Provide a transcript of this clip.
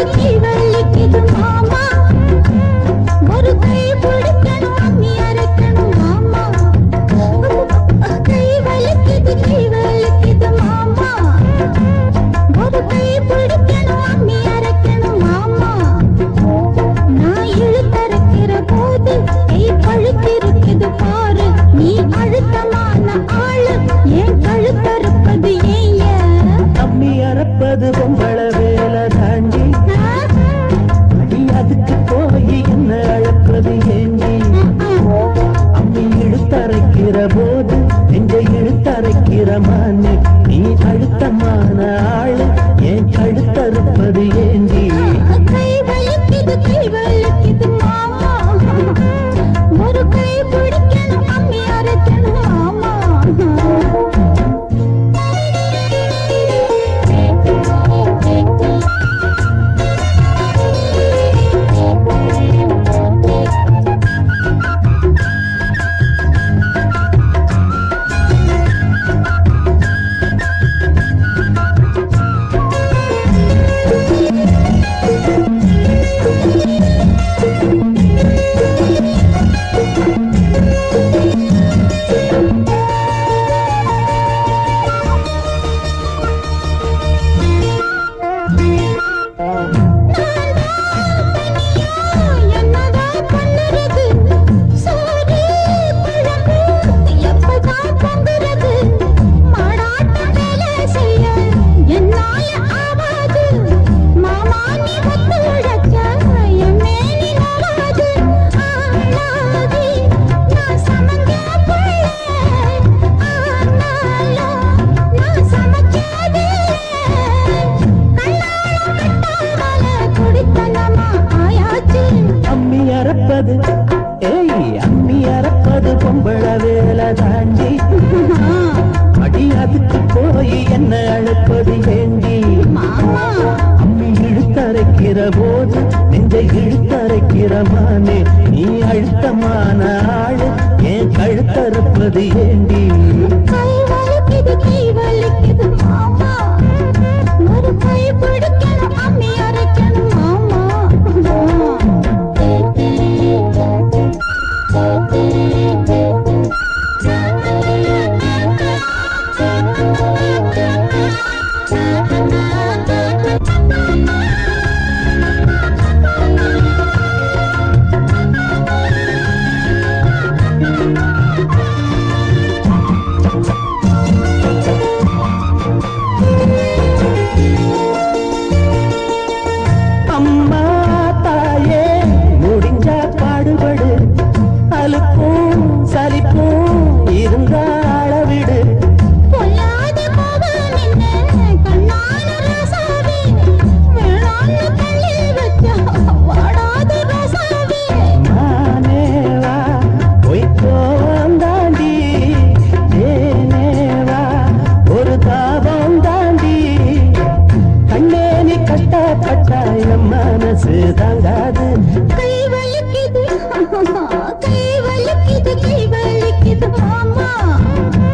வள்ளிக்கு துன்பம் போகிறது ஏஞ்சி அம்மி இழுத்தரைக்கிற போது நெஞ்சை இழுத்தரைக்கிற மானே நீ அழுத்தமான வேலை தாண்டி. அடி அதுக்கு போய் என்ன அழைப்பது ஏண்டி? அம்மி இழுத்தரைக்கிற போது நெஞ்சை இழுத்தரைக்கிற மானே நீ அழுத்தமான ஆளு ஏன் கழுத்தறுப்பது ஏண்டி? 妈妈。